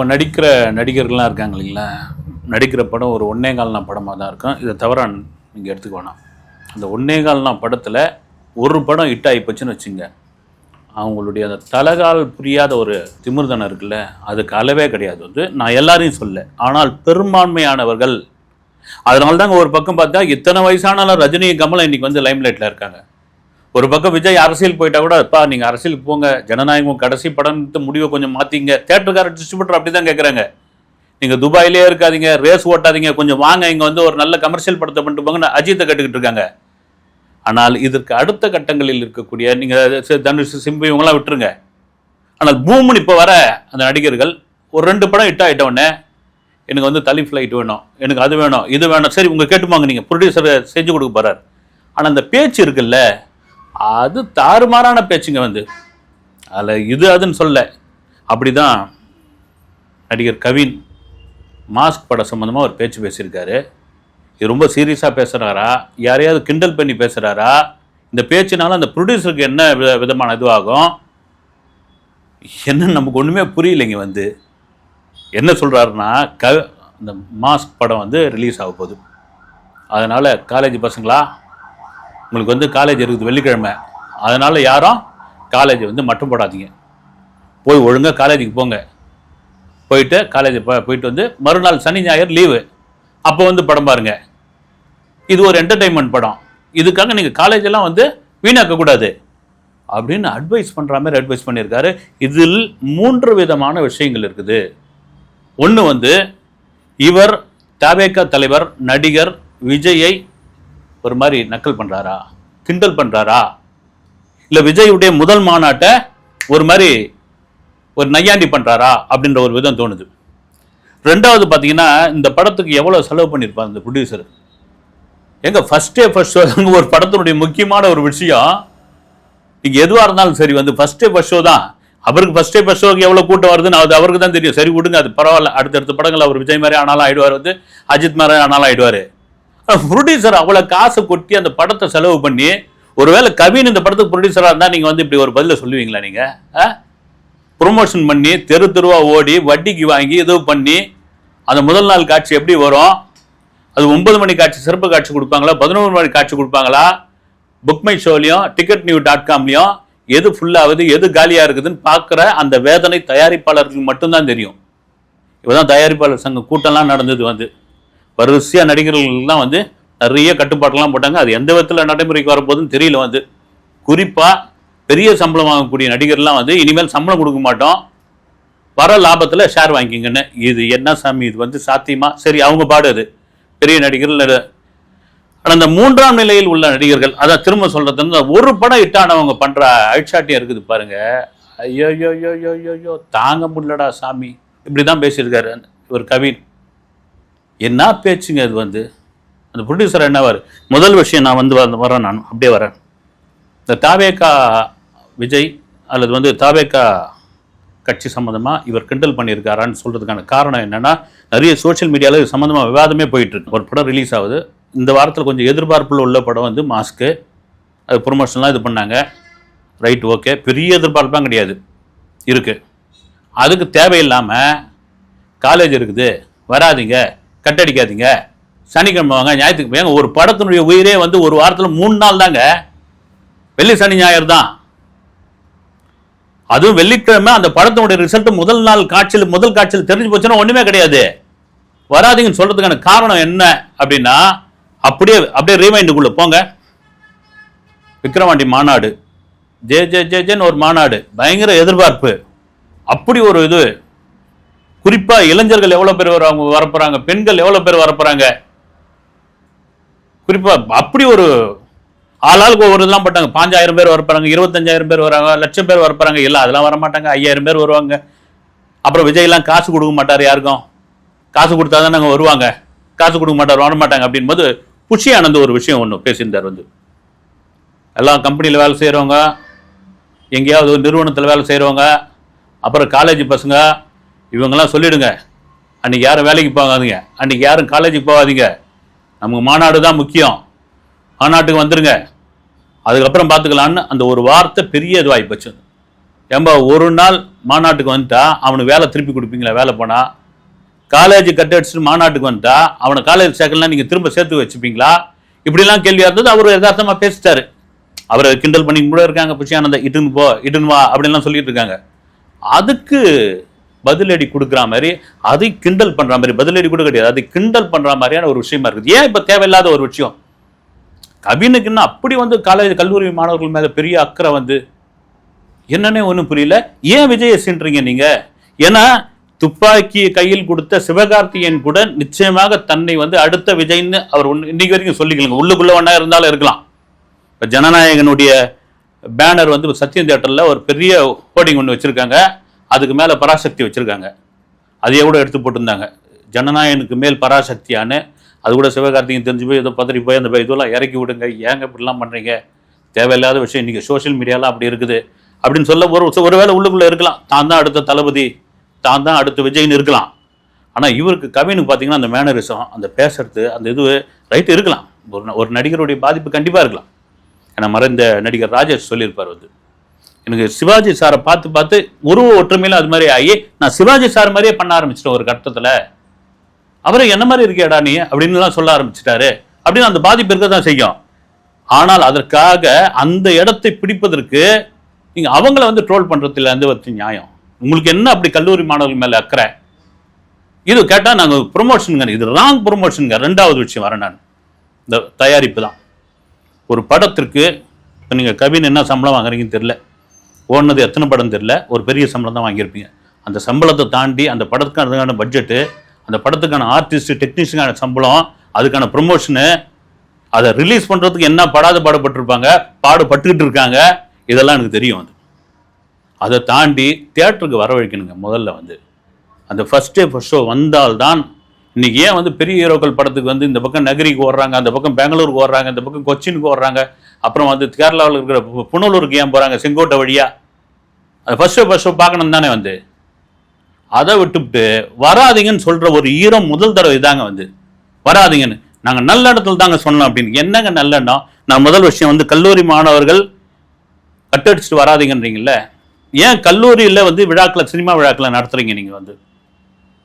இப்போ நடிக்கிற நடிகர்கள்லாம் இருக்காங்க இல்லைங்களா? நடிக்கிற படம் ஒரு ஒன்னே கால்னா படமாக தான் இருக்கும். இதை தவிர நீங்கள் எடுத்துக்க வேணாம். அந்த ஒன்னே கால்னா படத்தில் ஒரு படம் ஹிட் ஆகி போச்சுன்னு வச்சுங்க. அவங்களுடைய அந்த தலகால் புரியாத ஒரு திமிர்தனம் இருக்குல்ல அதுக்கு அளவே கிடையாது. வந்து நான் எல்லாரையும் சொல்ல ஆனால் பெரும்பான்மையானவர்கள் அதனால தாங்க ஒரு பக்கம் பார்த்தா இத்தனை வயசானாலும் ரஜினி கமலம் இன்னைக்கு வந்து லைம்லைட்டில் இருக்காங்க. ஒரு பக்கம் விஜய் அரசியல் போயிட்டா கூட அப்பா நீங்கள் அரசியலுக்கு போங்க. ஜனநாயகம் கடைசி படம்னு முடிவை கொஞ்சம் மாற்றிங்க தேட்டருக்கார டிஸ்ட்ரிபியூட்டர் அப்படி தான் கேட்குறாங்க நீங்கள் துபாயிலே இருக்காதீங்க. ரேஸ் ஓட்டாதீங்க. கொஞ்சம் வாங்க. இங்கே வந்து ஒரு நல்ல கமர்ஷியல் படத்தை பண்ணிட்டு போங்கன்னு அஜித்தை கட்டுக்கிட்டு இருக்காங்க. ஆனால் இதற்கு அடுத்த கட்டங்களில் இருக்கக்கூடிய நீங்கள் தனுஷ் சிம்பு இவங்கெல்லாம் விட்டுருங்க. ஆனால் பூமன் இப்போ வர அந்த நடிகர்கள் ஒரு ரெண்டு படம் ஹிட் ஆகிட்ட உடனே எனக்கு வந்து தலி ஃப்ளைட் வேணும். எனக்கு அது வேணும் இது வேணும். சரி உங்கள் கேட்டுமாங்க நீங்கள் ப்ரொடியூசர் செஞ்சு கொடுக்க போகிறார் ஆனால் அந்த பேச்சு இருக்குல்ல அது தாறுமாறான பேச்சுங்க வந்து. அதில் இது அதுன்னு சொல்ல. அப்படி தான் நடிகர் கவின் மாஸ்க் படம் சம்மந்தமாக ஒரு பேச்சு பேசியிருக்காரு. இது ரொம்ப சீரியஸாக பேசுகிறாரா யாரையாவது கிண்டல் பண்ணி பேசுகிறாரா இந்த பேச்சுனால அந்த ப்ரொடியூசருக்கு என்ன வித விதமான இதுவாகும்? என்ன நமக்கு ஒன்றுமே புரியலைங்க வந்து. என்ன சொல்கிறாருன்னா க இந்த மாஸ்க் படம் வந்து ரிலீஸ் ஆக போகுது. அதனால் காலேஜ் பசங்களா? உங்களுக்கு வந்து காலேஜ் இருக்குது வெள்ளிக்கிழமை. அதனால் யாரும் காலேஜை வந்து மட்டும் போடாதீங்க. போய் ஒழுங்காக காலேஜுக்கு போங்க. போயிட்டு காலேஜ் போயிட்டு வந்து மறுநாள் சனி ஞாயிறு லீவு அப்போ வந்து படம் பாருங்க. இது ஒரு என்டர்டைன்மெண்ட் படம். இதுக்காக நீங்கள் காலேஜெல்லாம் வந்து வீணாக்கக்கூடாது அப்படின்னு அட்வைஸ் பண்ணுற மாதிரி அட்வைஸ் பண்ணியிருக்காரு. இதில் மூன்று விதமான விஷயங்கள் இருக்குது. ஒன்று வந்து இவர் தாவேக்கா தலைவர் நடிகர் விஜயை ஒரு மாதிரி நக்கல் பண்ணுறாரா கிண்டல் பண்ணுறாரா இல்லை விஜயுடைய முதல் மாநாட்டை ஒரு மாதிரி ஒரு நையாண்டி பண்ணுறாரா அப்படின்ற ஒரு விதம் தோணுது. ரெண்டாவது பார்த்தீங்கன்னா இந்த படத்துக்கு எவ்வளோ செலவு பண்ணியிருப்பார் இந்த ப்ரொடியூசர் எங்க ஃபஸ்ட்டே ஃபர்ஸ்ட் ஷோ ஒரு படத்தினுடைய முக்கியமான ஒரு விஷயம் இங்கே எதுவாக இருந்தாலும் சரி வந்து ஃபஸ்ட்டே ஃபர்ஸ்ட் ஷோ தான். அவருக்கு ஃபஸ்ட்டே ஃபர்ஸ்ட் ஷோக்கு எவ்வளோ கூட்டம் வருதுன்னு அது அவருக்கு தான் தெரியும். சரி விடுங்க அது பரவாயில்ல. அடுத்தடுத்த படங்கள் அவர் விஜய் மாதிரி ஆனாலும் ஆயிடுவார் வந்து அஜித் மாதிரி ஆனாலும் ஆயிடுவார். ப்ரொடியூசர் அவ்வளோ காசு கொட்டி அந்த படத்தை செலவு பண்ணி ஒருவேளை கவின் இந்த படத்துக்கு ப்ரொடியூசராக இருந்தால் நீங்கள் வந்து இப்படி ஒரு பதில சொல்லுவீங்களா நீங்கள் ப்ரொமோஷன் பண்ணி தெரு தெருவாக ஓடி வட்டிக்கு வாங்கி ஏதோ பண்ணி அந்த முதல் நாள் காட்சி எப்படி வரும்? அது ஒன்பது மணி காட்சி சிறப்பு காட்சி கொடுப்பாங்களா? பதினோரு மணி காட்சி கொடுப்பாங்களா? புக் மை ஷோலையும் டிக்கெட் நியூ டாட் காம்லையும் எது ஃபுல்லாகுது எது காலியாக இருக்குதுன்னு பார்க்குற அந்த வேதனை தயாரிப்பாளர்களுக்கு மட்டும்தான் தெரியும். இப்போதான் தயாரிப்பாளர் சங்க கூட்டம்லாம் நடந்தது வந்து. வரிசையாக நடிகர்கள்லாம் வந்து நிறைய கட்டுப்பாட்டெல்லாம் போட்டாங்க. அது எந்த விதத்தில் நடைமுறைக்கு வரப்போகுதுன்னு தெரியல வந்து. குறிப்பாக பெரிய சம்பளம் வாங்கக்கூடிய நடிகர்லாம் வந்து இனிமேல் சம்பளம் கொடுக்க மாட்டோம். வர லாபத்தில் ஷேர் வாங்கிக்கிங்கன்னு. இது என்ன சாமி? இது வந்து சாத்தியமா? சரி அவங்க பாடு அது. பெரிய நடிகர்கள் ஆனால் அந்த மூன்றாம் நிலையில் உள்ள நடிகர்கள் அதான் திரும்ப சொல்கிறது ஒரு படம் இட்டானவங்க பண்ற அழிச்சாட்டியம் இருக்குது பாருங்க. ஐயோ ஐயோ ஐயோ ஐயோ ஐயோ, ஐயோ தாங்க முடியலடா சாமி. இப்படி தான் பேசியிருக்காரு ஒரு கவின். என்ன பேச்சுங்க இது வந்து? அந்த ப்ரொடியூசர் என்னவார் முதல் விஷயம் நான் வந்து வந்து வரேன் நான் அப்படியே வரேன். இந்த தாவேக்கா விஜய் அல்லது வந்து தாவேக்கா கட்சி சம்மந்தமாக இவர் கிண்டல் பண்ணியிருக்காரான்னு சொல்கிறதுக்கான காரணம் என்னென்னா நிறைய சோஷியல் மீடியாவில் இது சம்மந்தமாக விவாதமே போயிட்டுருக்கு. ஒரு படம் ரிலீஸ் ஆகுது. இந்த வாரத்தில் கொஞ்சம் எதிர்பார்ப்பில் உள்ள படம் வந்து மாஸ்க்கு அது ப்ரொமோஷன்லாம் இது பண்ணாங்க. ரைட் ஓகே பெரிய எதிர்பார்ப்பாக கிடையாது. இருக்குது அதுக்கு தேவையில்லாமல் காலேஜ் இருக்குது. வராதீங்க. கட்டடிக்காதீங்க. சனிக்கிழமை வாங்க ஞாயிற்றுக்கு ஏங்க ஒரு படத்தினுடைய உயிரே வந்து ஒரு வாரத்தில் மூணு நாள் தாங்க. வெள்ளி சனி ஞாயிறு தான். அதுவும் வெள்ளிக்கிழமை அந்த படத்தினுடைய ரிசல்ட் முதல் நாள் காட்சியில் முதல் காட்சியில் தெரிஞ்சு போச்சுன்னா ஒன்றுமே கிடையாது. வராதீங்கன்னு சொல்கிறதுக்கான காரணம் என்ன அப்படின்னா அப்படியே அப்படியே ரீமைண்டுக்குள்ளே போங்க. விக்ரவாண்டி மாநாடு. ஜே ஜே ஜே ஜேன்னு ஒரு மாநாடு. பயங்கர எதிர்பார்ப்பு. அப்படி ஒரு இது. குறிப்பா இளைஞர்கள் எவ்வளவு பேர் வராங்க வரப்போறாங்க? பெண்கள் எவ்வளவு பேர் வரப்போறாங்க? குறிப்பா அப்படி ஒரு ஆளாளுக்கு ஒவ்வொரு இதெல்லாம் பட்டாங்க. பாஞ்சாயிரம் பேர் வரப்போறாங்க இருபத்தஞ்சாயிரம் பேர் வராங்க லட்சம் பேர் வரப்போறாங்க. இல்லை அதெல்லாம் வர மாட்டாங்க ஐயாயிரம் பேர் வருவாங்க. அப்புறம் விஜய்லாம் காசு கொடுக்க மாட்டார் யாருக்கும்? காசு கொடுத்தா தான் நாங்கள் வருவாங்க. காசு கொடுக்க மாட்டார் வர மாட்டாங்க அப்படின்போது புஷி ஆனந்த் ஒரு விஷயம் ஒன்று பேசியிருந்தார் வந்து. எல்லாம் கம்பெனியில் வேலை செய்கிறவங்க எங்கேயாவது ஒரு நிறுவனத்தில் வேலை செய்கிறவங்க அப்புறம் காலேஜ் பசங்க இவங்கெல்லாம் சொல்லிடுங்க. அன்றைக்கி யாரும் வேலைக்கு போகாதீங்க. அன்றைக்கி யாரும் காலேஜுக்கு போகாதீங்க. நமக்கு மாநாடு தான் முக்கியம். மாநாட்டுக்கு வந்துடுங்க அதுக்கப்புறம் பார்த்துக்கலான்னு அந்த ஒரு வார்த்தை பெரிய இதுவாகி போச்சு. ஏம்பா ஒரு நாள் மாநாட்டுக்கு வந்துட்டா அவனுக்கு வேலை திருப்பி கொடுப்பீங்களா வேலை போனால் காலேஜ் கட் அடிச்சுட்டு மாநாட்டுக்கு வந்துட்டா அவனை காலேஜ் சேர்க்கலாம் நீங்கள் திரும்ப சேர்த்து வச்சுப்பீங்களா? இப்படிலாம் கேள்வியாக இருந்தது அவர் யதார்த்தமாக பேசிட்டாரு. அவரை கிண்டல் பண்ணி கூட இருக்காங்க புஷியானந்த இட்டுன்னு போ இட்டுன்னு வா அப்படின்லாம் சொல்லிட்டு இருக்காங்க. அதுக்கு பதிலடி கொடுக்குற மாதிரி அதை கிண்டல் பண்ற மாதிரி பதிலடி கூட கிடையாது. அதை கிண்டல் பண்ற மாதிரியான ஒரு விஷயமா இருக்குது. ஏன் இப்போ தேவையில்லாத ஒரு விஷயம்? கவினுக்குன்னு அப்படி வந்து காலேஜ் கல்லூரி மாணவர்கள் மேல பெரிய அக்கறை வந்து என்னன்னே ஒன்றும் புரியல. ஏன் விஜயை சென்றீங்க நீங்க? ஏன்னா துப்பாக்கி கையில் கொடுத்த சிவகார்த்தியன் கூட நிச்சயமாக தன்னை வந்து அடுத்த விஜய்ன்னு அவர் இன்னைக்கு வரைக்கும் சொல்லிக்கலங்க. உள்ளுக்குள்ள ஒன்றா இருந்தாலும் இருக்கலாம். இப்போ ஜனநாயகனுடைய பேனர் வந்து சத்தியம் தேட்டரில் ஒரு பெரிய ஹோர்டிங் ஒன்று வச்சுருக்காங்க. அதுக்கு மேலே பராசக்தி வச்சுருக்காங்க. அதையே கூட எடுத்து போட்டிருந்தாங்க. ஜனநாயகனுக்கு மேல் பராசக்தியான அது கூட சிவகார்த்திகன் தெரிஞ்சு போய் ஏதோ பதறி போய் அந்த இதெல்லாம் இறக்கி விடுங்க. ஏங்க இப்படிலாம் பண்ணுறீங்க தேவையில்லாத விஷயம். இன்றைக்கி சோஷியல் மீடியாலாம் அப்படி இருக்குது. அப்படின்னு சொல்ல ஒரு ஒருவேளை உள்ளுக்குள்ளே இருக்கலாம். தான் தான் அடுத்த தளபதி தான் தான் அடுத்த விஜய்னு இருக்கலாம். ஆனால் இவருக்கு கவினுக்கு பார்த்தீங்கன்னா அந்த மேனரிசம் அந்த பேசுறது அந்த இது ரைட்டு இருக்கலாம். ஒரு ந- ஒரு நடிகருடைய பாதிப்பு கண்டிப்பாக இருக்கலாம். ஏன்னா மறைந்த நடிகர் ராஜேஷ் சொல்லியிருப்பார் வந்து. எனக்கு சிவாஜி சாரை பார்த்து பார்த்து உருவ ஒற்றுமையில் அது மாதிரி ஆகி நான் சிவாஜி சார் மாதிரியே பண்ண ஆரம்பிச்சிட்டேன் ஒரு கட்டத்தில். அவரை என்ன மாதிரி இருக்கேடா நீ? அப்படின்லாம் சொல்ல ஆரம்பிச்சிட்டாரு. அப்படின்னு அந்த பாதிப்பு இருக்க தான் செய்யும். ஆனால் அதற்காக அந்த இடத்தை பிடிப்பதற்கு நீங்கள் அவங்கள வந்து ட்ரோல் பண்ணுறதுல இருந்து ஒரு நியாயம்? உங்களுக்கு என்ன அப்படி கல்லூரி மாணவர்கள் மேலே அக்கறை? இது கேட்டால் நாங்கள் ப்ரொமோஷனுங்க இது ராங் ப்ரொமோஷனுங்க ரெண்டாவது விஷயம் வரேன் நான். இந்த தயாரிப்பு தான். ஒரு படத்திற்கு இப்போ நீங்கள் கவின் என்ன சம்பளம் வாங்குறீங்கன்னு தெரில ஓடுனது எத்தனை படம் தெரில ஒரு பெரிய சம்பளம் தான் வாங்கியிருப்பீங்க. அந்த சம்பளத்தை தாண்டி அந்த படத்துக்கான பட்ஜெட்டு அந்த படத்துக்கான ஆர்டிஸ்ட் டெக்னீஷியனுக்கான சம்பளம் அதுக்கான ப்ரொமோஷனு அதை ரிலீஸ் பண்ணுறதுக்கு என்ன படாத பாடுபட்டிருப்பாங்க? பாடுபட்டுக்கிட்டு இருக்காங்க. இதெல்லாம் எனக்கு தெரியும் அது. அதை தாண்டி தியேட்டருக்கு வரவழைக்கணுங்க முதல்ல வந்து. அந்த ஃபஸ்ட் டே ஃபஸ்ட் ஷோ வந்தால்தான் இன்னைக்கு ஏன் வந்து பெரிய ஹீரோக்கள் படத்துக்கு வந்து இந்த பக்கம் நகரிக்கு ஓடுறாங்க அந்த பக்கம் பெங்களூருக்கு ஓடுறாங்க இந்த பக்கம் கொச்சினுக்கு ஓடுறாங்க அப்புறம் வந்து கேரளாவில் இருக்கிற பு- புனலூருக்கு ஏன் போகிறாங்க செங்கோட்டை வழியாக அது ஃபஸ்ட்டு ஃபஸ்ட்டு பார்க்கணும் தானே வந்து. அதை விட்டுவிட்டு வராதீங்கன்னு சொல்கிற ஒரு ஈரம் முதல் தடவை இதாங்க வந்து. வராதீங்கன்னு. நாங்கள் நல்ல இடத்துல தாங்க சொன்னோம் அப்படின்னு. என்னங்க நல்ல இடம்? நான் முதல் விஷயம் வந்து கல்லூரி மாணவர்கள் கட்டடிச்சுட்டு வராதிங்கன்றீங்கள ஏன் கல்லூரியில் வந்து விழாக்களை சினிமா விழாக்களை நடத்துறீங்க நீங்கள் வந்து?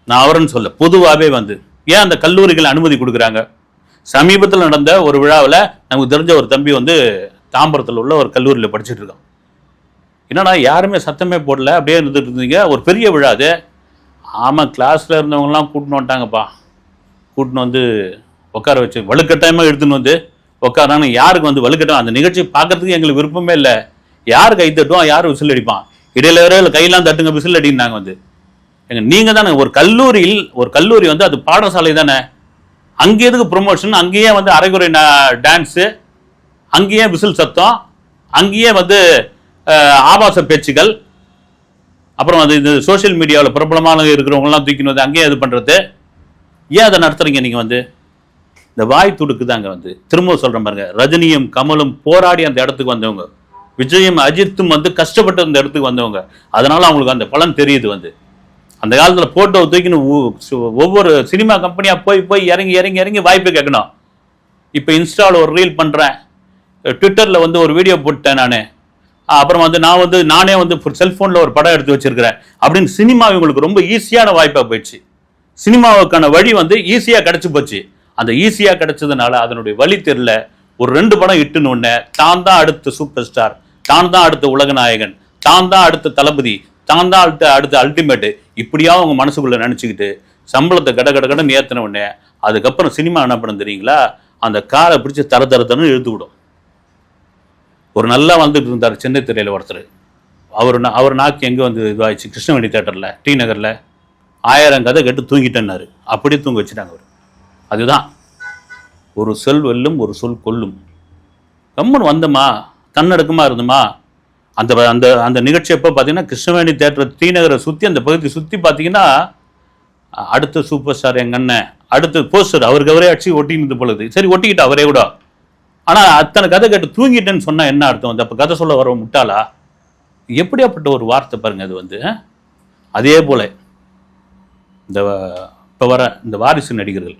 நான் அவருன்னு சொல்ல பொதுவாகவே வந்து. ஏன் அந்த கல்லூரிகள் அனுமதி கொடுக்குறாங்க? சமீபத்தில் நடந்த ஒரு விழாவில் நமக்கு தெரிஞ்ச ஒரு தம்பி வந்து தாம்பரத்தில் உள்ள ஒரு கல்லூரியில் படிச்சுட்டு இருக்கான். என்னடா யாருமே சத்தமே போடல அப்படியே இருந்துட்டு இருந்தீங்க. ஒரு பெரிய விழா அது. ஆமாம் கிளாஸில் இருந்தவங்கலாம் கூட்டின்னு வந்துட்டாங்கப்பா. கூட்டின்னு வந்து உட்கார வச்சு வலுக்கட்டாயமாக எடுத்துன்னு வந்து உட்காரானு யாருக்கு வந்து வலுக்கட்டும் அந்த நிகழ்ச்சி பார்க்கறதுக்கு எங்களுக்கு விருப்பமே இல்லை. யார் கை தட்டுவான் யார் விசில் அடிப்பான்? இடையில வேற இல்லை கையெல்லாம் தட்டுங்க விசில் அடினாங்க வந்து. எங்க நீங்கள் தானே ஒரு கல்லூரியில் ஒரு கல்லூரி வந்து அது பாடசாலை தானே. அங்கே எதுக்கு ப்ரொமோஷன் அங்கேயே வந்து அரைகுறை டான்ஸு அங்கேயே விசில் சத்தம் அங்கேயே வந்து ஆபாச பேச்சுகள் அப்புறம் அது இந்த சோஷியல் மீடியாவில் பிரபலமான இருக்கிறவங்கலாம் தூக்கின்னு வந்து அங்கேயே இது பண்ணுறது ஏன் அதை நடத்துறீங்க நீங்கள் வந்து? இந்த வாய் துடுக்கு தாங்க வந்து. திரும்ப சொல்கிறேன் பாருங்க. ரஜினியும் கமலும் போராடி அந்த இடத்துக்கு வந்தவங்க. விஜயும் அஜித்தும் வந்து கஷ்டப்பட்டு அந்த இடத்துக்கு வந்தவங்க. அதனால அவங்களுக்கு அந்த பலன் தெரியுது வந்து. அந்த காலத்தில் போட்டோ தூக்கின்னு ஒவ்வொரு சினிமா கம்பெனியாக போய் போய் இறங்கி இறங்கி இறங்கி வாய்ப்பு கேட்கணும். இப்போ இன்ஸ்டாவில் ஒரு ரீல் பண்ணுறேன் ட்விட்டரில் வந்து ஒரு வீடியோ போட்டேன் நான். அப்புறம் வந்து நான் வந்து நானே வந்து செல்ஃபோனில் ஒரு படம் எடுத்து வச்சிருக்கிறேன். அப்படின்னு சினிமா இவங்களுக்கு ரொம்ப ஈஸியான வாய்ப்பாக போயிடுச்சு. சினிமாவுக்கான வழி வந்து ஈஸியாக கிடச்சி போச்சு. அந்த ஈஸியாக கிடச்சதுனால அதனுடைய வழி தெரில ஒரு ரெண்டு படம் இட்டுன்னு ஒன்று தான் தான் அடுத்த சூப்பர் ஸ்டார் தான் தான் அடுத்த உலகநாயகன் தான் தான் அடுத்த தளபதி தான் தான் அடுத்த அடுத்த அல்டிமேட்டு இப்படியா அவங்க மனசுக்குள்ளே நினச்சிக்கிட்டு சம்பளத்தை கட கட கடன் ஏற்றின உடனே அதுக்கப்புறம் சினிமா என்ன பண்ண தெரியுங்களா? அந்த காரை பிடிச்சி தர தர தரன்னு இழுத்து விடும். ஒரு நல்லா வந்துட்டு இருந்தார் சென்னை திரையில் ஒருத்தர். அவர் அவர் நாக்கு எங்கே வந்து இதுவாயிடுச்சு? கிருஷ்ணவேணி தேட்டரில் டி நகரில். ஆயிரம் கதை கேட்டு தூங்கிட்டேன்னாரு. அப்படியே தூங்க வச்சுட்டாங்க அவர். அதுதான். ஒரு சொல் வெல்லும் ஒரு சொல் கொல்லும். கம்மன் வந்தோமா தன்னடக்கமாக இருந்தோமா அந்த அந்த அந்த நிகழ்ச்சி எப்போ பார்த்தீங்கன்னா கிருஷ்ணவேணி தேட்டர் டி நகரை சுற்றி அந்த பகுதியை சுற்றி பார்த்தீங்கன்னா அடுத்த சூப்பர் ஸ்டார் எங்க அண்ணன் அடுத்த போஸ்டர் அவருக்கு அவரே அடிச்சு ஒட்டினது பொழுது சரி ஒட்டிக்கிட்டா அவரே கூட. ஆனால் அத்தனை கதை கேட்டு தூங்கிட்டேன்னு சொன்னால் என்ன அர்த்தம் வந்து? அப்போ கதை சொல்ல வர முட்டாளா? எப்படியாப்பட்ட ஒரு வார்த்தை பாருங்க அது வந்து. அதே போல இந்த இப்போ வர இந்த வாரிசு நடிகர்கள்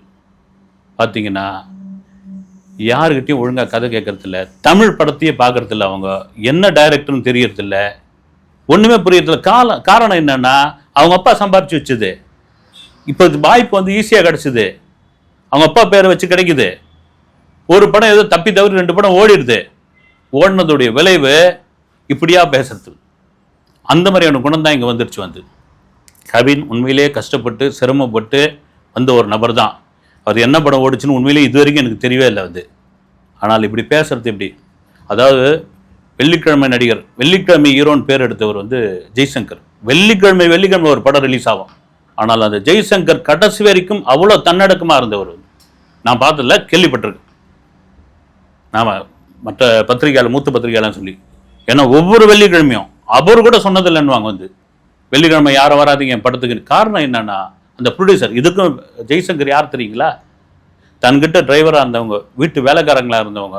பார்த்தீங்கன்னா யாருக்கிட்டையும் ஒழுங்காக கதை கேட்கறதில்ல தமிழ் படத்தையே பார்க்கறதில்ல அவங்க என்ன டைரக்டர்னு தெரியறதில்ல ஒன்றுமே புரியறதில்ல. காலம் காரணம் என்னன்னா அவங்க அப்பா சம்பாரிச்சு வச்சது. இப்போ இது வாய்ப்பு வந்து ஈஸியாக கிடச்சிது. அவங்க அப்பா பேரை வச்சு கிடைக்குது. ஒரு படம் ஏதோ தப்பி தவறி ரெண்டு படம் ஓடிடுது. ஓடினதுடைய விளைவு இப்படியா பேசுறது. அந்த மாதிரியான குணம் தான் இங்கே வந்துருச்சு வந்து. கவின் உண்மையிலேயே கஷ்டப்பட்டு சிரமப்பட்டு வந்த ஒரு நபர் தான். அவர் என்ன படம் ஓடிச்சுன்னு உண்மையிலேயே இது வரைக்கும் எனக்கு தெரியவே இல்லை வந்து. ஆனால் இப்படி பேசுறது எப்படி? அதாவது வெள்ளிக்கிழமை நடிகர் வெள்ளிக்கிழமை ஹீரோன்னு பேர் எடுத்தவர் வந்து ஜெய்சங்கர். வெள்ளிக்கிழமை வெள்ளிக்கிழமை ஒரு படம் ரிலீஸ் ஆகும். ஆனால் அந்த ஜெய்சங்கர் கடைசி வரைக்கும் அவ்வளோ தன்னடக்கமாக இருந்தவர் நான் பார்த்ததில்ல கேள்விப்பட்டிருக்கேன். நாம் மற்ற பத்திரிகையாளர் மூத்த பத்திரிகையாளர் சொல்லி. ஏன்னா ஒவ்வொரு வெள்ளிக்கிழமையும் அவர் கூட சொன்னதில்லைன்னுவாங்க வந்து. வெள்ளிக்கிழமை யாரும் வராதீங்க என் படத்துக்கு. காரணம் என்னன்னா அந்த ப்ரொடியூசர் இதுக்கும் ஜெய்சங்கர் யார் தெரியுங்களா? தன்கிட்ட டிரைவராக இருந்தவங்க வீட்டு வேலைக்காரங்களாக இருந்தவங்க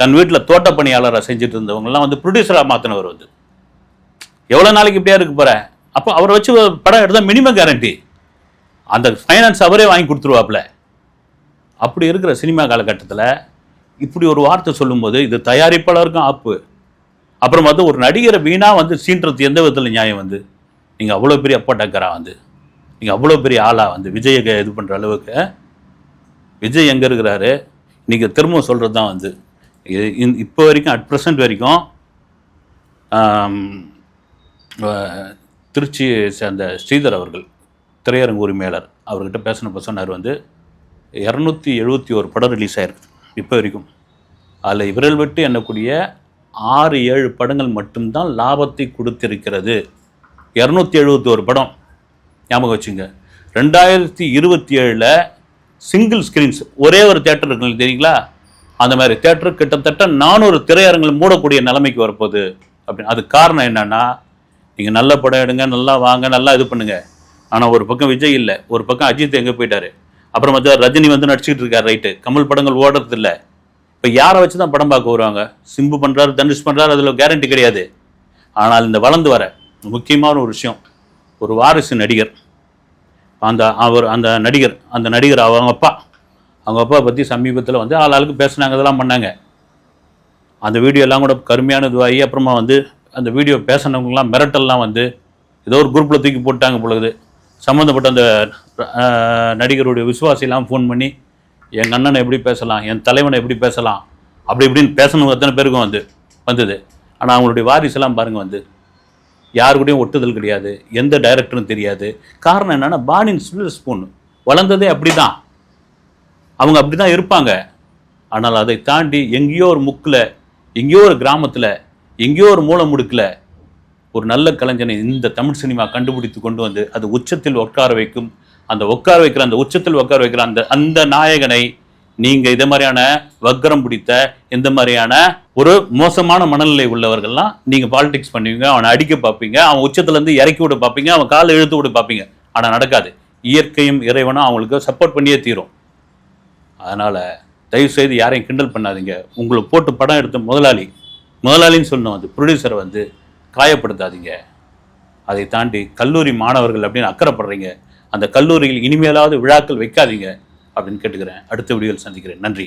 தன் வீட்டில் தோட்ட பணியாளராக செஞ்சுட்டு இருந்தவங்கலாம் வந்து ப்ரொடியூசராக மாற்றினவர் வந்து. எவ்வளோ நாளைக்கு இப்படியா இருக்க போகிறேன் அப்போ அவரை வச்சு படம் எடுத்தால் மினிமம் கேரண்டி அந்த ஃபைனான்ஸ் அவரே வாங்கி கொடுத்துருவாப்புல. அப்படி இருக்கிற சினிமா காலகட்டத்தில் இப்படி ஒரு வார்த்தை சொல்லும்போது இது தயாரிப்பாளருக்கும் ஆப்பு. அப்புறம் வந்து ஒரு நடிகரை வீணாக வந்து சீன்றது எந்த விதத்தில் நியாயம் வந்து? நீங்கள் அவ்வளோ பெரிய அப்பா டக்கரா வந்து? நீங்கள் அவ்வளோ பெரிய ஆளாக வந்து? விஜயை க- இது பண்ணுற அளவுக்கு? விஜய் எங்கே இருக்கிறாரு? நீங்கள் திரும்ப சொல்கிறது தான் வந்து இப்போ வரைக்கும் அட் ப்ரெசன்ட் வரைக்கும் திருச்சி சேர்ந்த ஸ்ரீதர் அவர்கள் திரையரங்கு உரிமையாளர் அவர்கிட்ட பேசின சொன்னார் வந்து இரநூத்தி எழுபத்தி ஒரு படம் ரிலீஸ் ஆயிருக்கு. இப்போ வரைக்கும் அதில் விரல் விட்டு எண்ணக்கூடிய ஆறு ஏழு படங்கள் மட்டும்தான் லாபத்தை கொடுத்திருக்கிறது. இரநூத்தி எழுபத்தி ஒரு படம். ஞாபகம் வச்சுங்க. ரெண்டாயிரத்தி இருபத்தி ஏழில் சிங்கிள் ஸ்க்ரீன்ஸ் ஒரே ஒரு தேட்டர் இருக்குங்க தெரியுங்களா? அந்த மாதிரி தேட்டர் கிட்டத்தட்ட நானூறு திரையரங்கள் மூடக்கூடிய நிலைமைக்கு வரப்போகுது. அப்படின்னு அது காரணம் என்னன்னா நீங்கள் நல்ல படம் எடுங்க நல்லா வாங்க நல்லா இது பண்ணுங்க. ஆனால் ஒரு பக்கம் விஜய் இல்லை ஒரு பக்கம் அஜித் எங்கே போயிட்டாரு? அப்புறம் வந்து ரஜினி வந்து நடிச்சுக்கிட்டு இருக்கார் ரைட்டு கமல் படங்கள் ஓடுறது இல்லை இப்போ யாரை வச்சு தான் படம் பார்க்க வருவாங்க? சிம்பு பண்ணுறாரு தனுஷ் பண்ணுறாரு அதில் கேரண்டி கிடையாது. ஆனால் இந்த வளர்ந்து வர முக்கியமான ஒரு விஷயம் ஒரு வாரிசு நடிகர். அந்த அவர் அந்த நடிகர் அந்த நடிகர் அவங்க அப்பா. அவங்க அப்பா பற்றி சமீபத்தில் வந்து ஆள் ஆளுக்கு பேசுனாங்க இதெல்லாம் பண்ணாங்க. அந்த வீடியோ எல்லாம் கூட கருமையான இதுவாகி அப்புறமா வந்து அந்த வீடியோ பேசினவங்கலாம் மிரட்டல்லாம் வந்து ஏதோ ஒரு குரூப்பில் தூக்கி போட்டாங்க பொழுது சம்மந்தப்பட்ட அந்த நடிகருடைய விசுவாசிலாம் ஃபோன் பண்ணி எங்கள் அண்ணனை எப்படி பேசலாம்? என் தலைவனை எப்படி பேசலாம்? அப்படி இப்படின்னு பேசணும் அத்தனை பேருக்கும் வந்து வந்தது. ஆனால் அவங்களுடைய வாரிசெல்லாம் பாருங்கள் வந்து யாருக்கூடையும் ஒட்டுதல் கிடையாது எந்த டைரக்டரும் தெரியாது. காரணம் என்னென்னா பானின் சில்வர் ஸ்பூன் வளர்ந்ததே அப்படிதான். அவங்க அப்படி தான் இருப்பாங்க. ஆனால் அதை தாண்டி எங்கேயோ ஒரு முக்கில் எங்கேயோ ஒரு கிராமத்தில் எங்கேயோ ஒரு மூளை முடுக்கில் ஒரு நல்ல கலைஞனை இந்த தமிழ் சினிமா கண்டுபிடித்து கொண்டு வந்து அது உச்சத்தில் உட்கார வைக்கும். அந்த உட்கார வைக்கிற அந்த உச்சத்தில் உட்கார வைக்கிற அந்த அந்த நாயகனை நீங்கள் இதை மாதிரியான வக்கரம் பிடித்த இந்த மாதிரியான ஒரு மோசமான மனநிலை உள்ளவர்கள்லாம் நீங்கள் பாலிடிக்ஸ் பண்ணுவீங்க அவனை அடிக்க பார்ப்பீங்க அவன் உச்சத்துலேருந்து இறக்கி விட பார்ப்பீங்க அவன் காலை இழுத்து விட பார்ப்பீங்க. ஆனால் நடக்காது. இயற்கையும் இறைவனும் அவங்களுக்கு சப்போர்ட் பண்ணியே தீரும். அதனால் தயவு செய்து யாரையும் கிண்டல் பண்ணாதீங்க. உங்களுக்கு போட்டு படம் எடுத்த முதலாளி முதலாளின்னு சொல்லணும் வந்து ப்ரொடியூசர் வந்து காயப்படுத்தாதீங்க. அதை தாண்டி கல்லூரி மாணவர்கள் அப்படின்னு அக்கறைப்படுறீங்க. அந்த கல்லூரியில் இனிமேலாவது விழாக்கள் வைக்காதீங்க அப்படின்னு கேட்டுக்கிறேன். அடுத்த வீடியோவில் சந்திக்கிறேன். நன்றி.